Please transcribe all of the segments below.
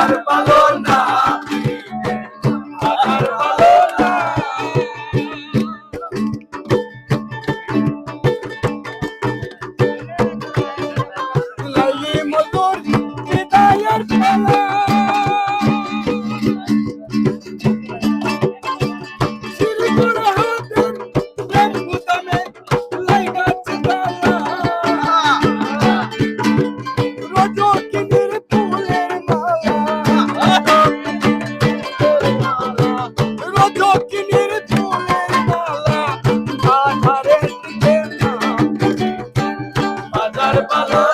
বাজার ভালো না।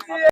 Thank you.